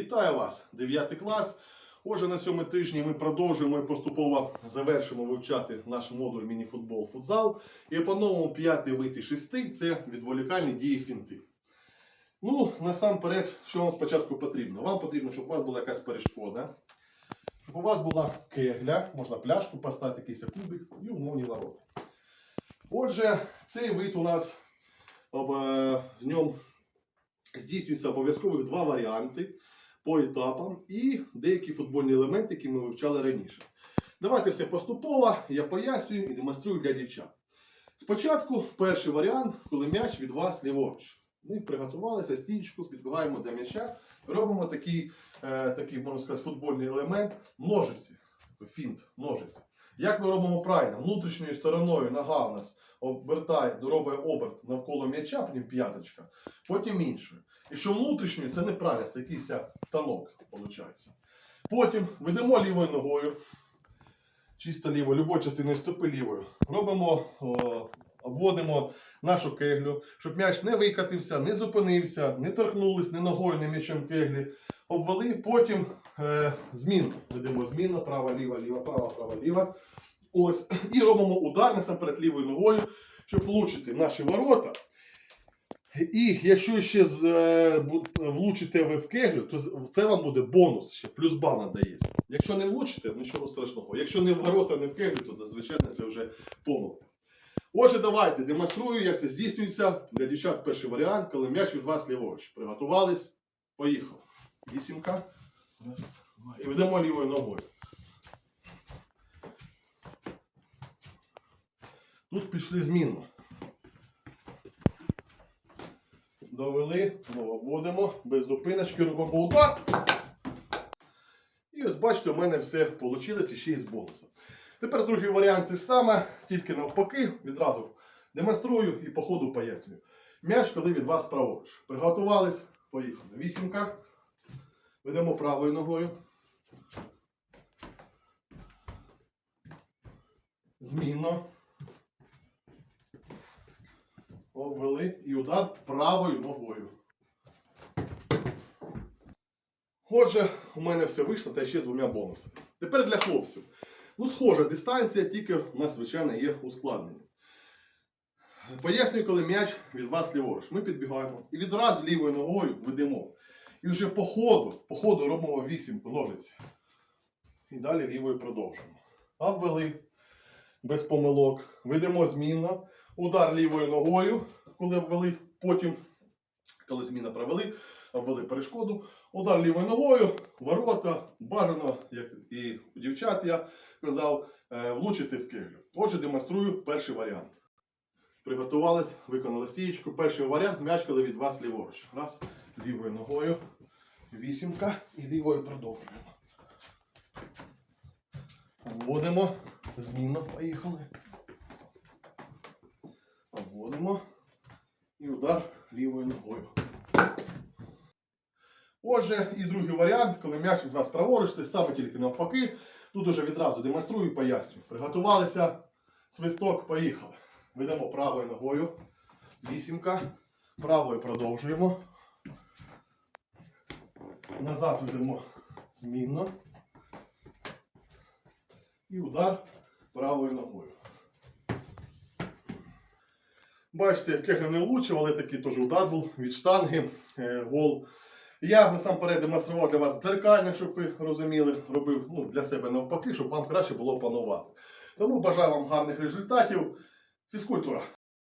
Вітаю вас, 9 клас. Отже, на цьому тижні ми продовжуємо і поступово завершимо вивчати наш модуль мініфутбол футзал. І по новому 5 вийти 6 це відволікальні дії фінти. Ну, насамперед, що вам спочатку потрібно? Вам потрібно, щоб у вас була якась перешкода, щоб у вас була кегля, можна пляшку поставити, якийсь кубик і умовні ворота. Отже, цей вид у нас е, в ньому здійснюється обов'язково два варіанти по етапам і деякі футбольні елементи, які ми вивчали раніше. Давайте все поступово, я пояснюю і демонструю для дівчат. Спочатку перший варіант, коли м'яч від вас ліворуч. Ми приготувалися, стічку, підбігаємо до м'яча, робимо такий, е, такий, можна сказати, футбольний елемент ножиці. Фінт, ножиці. Як ми робимо правильно? Внутрішньою стороною нога у нас обертає, робить оберт навколо м'яча, потім п'яточка, потім іншою. Якщо внутрішньою, це неправильно, це якийсь танок, виходить. Потім ведемо лівою ногою, чисто лівою, любою частиною стопи лівою. Робимо, обводимо нашу кеглю, щоб м'яч не викатився, не зупинився, не торкнулись ні ногою, ні м'ячем кеглі. Обвели, потім е, зміну. Ведемо зміну, права, ліва, ліва, права, права, ліва. Ось. І робимо удар насамперед лівою ногою, щоб влучити наші ворота. І якщо ще з, е, влучите ви в кеглю, то це вам буде бонус ще, плюс бал надається. Якщо не влучите, нічого страшного. Якщо не в ворота, не в кеглю, то звичайно це вже помилка. Отже, давайте демонструю, як це здійснюється. Для дівчат перший варіант, коли м'яч від вас ліворуч. Приготувались, поїхали. Вісімка. І ведемо лівою ногою. Тут пішли змінно. Довели, знову вводимо, без зупиночки, робимо удар. І ось бачите, у мене все вийшло ще й з бонусом. Тепер другий варіант те саме, тільки навпаки, відразу демонструю і по ходу пояснюю. М'яч, коли від вас праворуч. Приготувались, поїхали. Вісімка. Ведемо правою ногою. Змінно. Обвели і удар правою ногою. Отже, у мене все вийшло та ще з двома бонусами. Тепер для хлопців. Ну, схожа дистанція, тільки у нас, звичайно, є ускладнення. Пояснюю, коли м'яч від вас ліворуч. Ми підбігаємо і відразу лівою ногою ведемо. І вже по ходу, по ходу робимо вісімку ножиці. І далі лівою продовжуємо. А ввели без помилок. Ведемо змінно. Удар лівою ногою, коли ввели, потім, коли зміна провели, ввели перешкоду. Удар лівою ногою, ворота, бажано, як і у дівчат я казав, е, влучити в кеглю. Отже, демонструю перший варіант. Приготувались, виконали стієчку. Перший варіант м'яч, коли від вас ліворуч. Раз, лівою ногою, вісімка і лівою продовжуємо. Вводимо, змінно, поїхали. Обводимо і удар лівою ногою. Отже, і другий варіант, коли м'яч від вас праворуч, це саме тільки навпаки. Тут уже відразу демонструю і пояснюю. Приготувалися, свисток, поїхали. Ведемо правою ногою. Вісімка. Правою продовжуємо. Назад ведемо змінно. І удар правою ногою. Бачите, кегля не влучив, але такий теж удар був від штанги, е, гол. Я насамперед демонстрував для вас дзеркально, щоб ви розуміли, робив ну, для себе навпаки, щоб вам краще було панувати. Тому бажаю вам гарних результатів. Fisicultura.